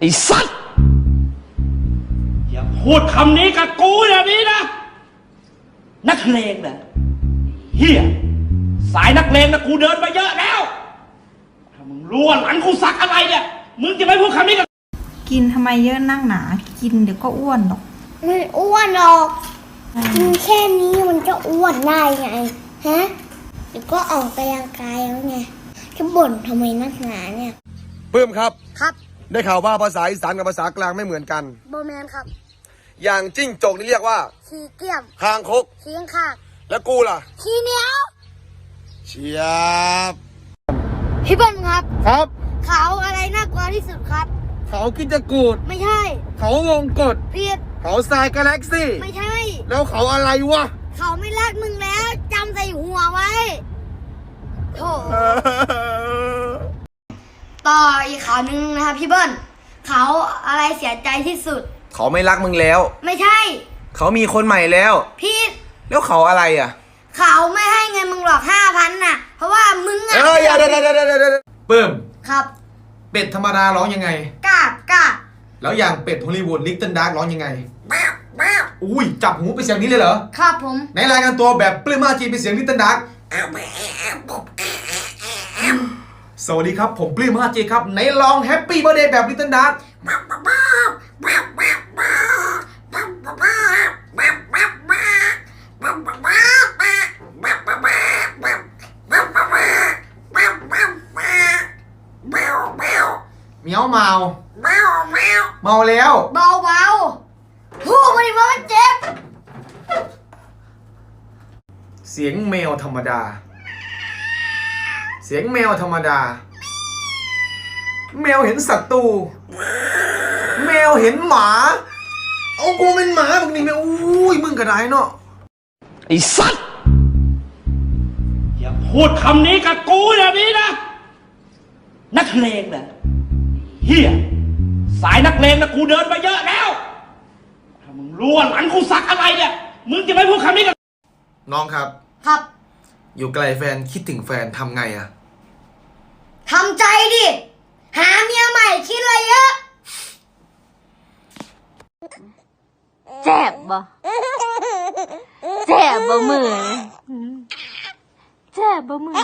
ไอ้สัตว์อย่าพูดคำนี้กับกูอย่างนี้นะ นักเลงนะเฮียสายนักเลงนะกูเดินมาเยอะแล้ว ถ้ามึงรู้ว่าหลังกูสักอะไรเนี่ย มึงจะไม่พูดคำนี้กับ กินทำไมเยอะนั่งหนา กินเดี๋ยวก็อ้วนหรอก มันอ้วนหรอกกินแค่นี้มันก็อ้วนได้ไงฮะเดี๋ยวก็ออกกำลังกายแล้วไงจะบ่นทำไมนักหนาเนี่ยปื้มครับ ครับ ได้ข่าวว่าภาษาอีสานกับภาษากลางไม่เหมือนกัน โบแมนครับอย่างจิ้งจกนี่เรียกว่าขี้เกียมคางคกขี้ยังขากแล้วกูล่ะขี้เหนียวเชียบ พี่เบิ้ลครับครับ เขาอะไรน่ากลัวที่สุดครับ เขากินจะกูด ไม่ใช่เขาวงกด ผิดเขาทรายกาแล็กซี่ ไม่ใช่ แล้วเขาอะไรวะ เขาไม่รักมึงแล้วจำใส่หัวไว้โถต่ออีก ข่าวหนึงนะครับพี่เบิ้ลเขาอะไรเสียใจที่สุด เขาไม่รักมึงแล้ว ไม่ใช่ เขามีคนใหม่แล้วผิดแล้วเขาอะไรอะ เขาไม่ให้เงินมึงหรอกห้าพันน่ะ เพราะว่ามึงอะเอ้ยเดี๋ยวเดี๋ยวเดี๋ยวเดี๋ยวเดี๋ยวเพิ่มครับเป็ดธรรมดาร้องยังไงกราบกราบแล้วอย่างเป็ดฮอลลีวูดลิกเติ้ลดาร์กร้องยังไงอุ้ยจับหูเป็นเสียงนี้เลยเหรอ ครับผม ในรายงานตัวแบบปลื้มมาจีเป็นเสียงลิตเติ้ลดาร์ก สวัสดีครับ ผมปลื้มมาจีครับไหนลองแฮปปี้เบ t ร์ a เดย์แบบลิตเติ้ลดาร์กเมียวเมาเมาแล้ว เบาเบาๆพูดมาดิว่ามันเจ็บ เสียงแมวธรรมดาเสียงแมวธรรมดา แมวเห็นศัตรู แมวเห็นหมา เอากูเป็นหมาบักนี่แมวอุ้ยมึงกระไดเนาะไอ้สัตว์อย่าพูดคำนี้กับกูอย่างนี้นะ นักเลงนะเฮียสายนักเลงนะกูเดินมาเยอะแล้ว ถ้ามึงรู้ว่าหลังกูสักอะไรเนี่ย มึงจะไม่พูดคำนี้กับ น้องครับ ครับอยู่ไกลแฟนคิดถึงแฟนทำไงอะ ทำใจดิ หาเมียใหม่คิดอะไรเยอะ แจ็บบ่แจ็บบ่มือแจ็บบ่มือ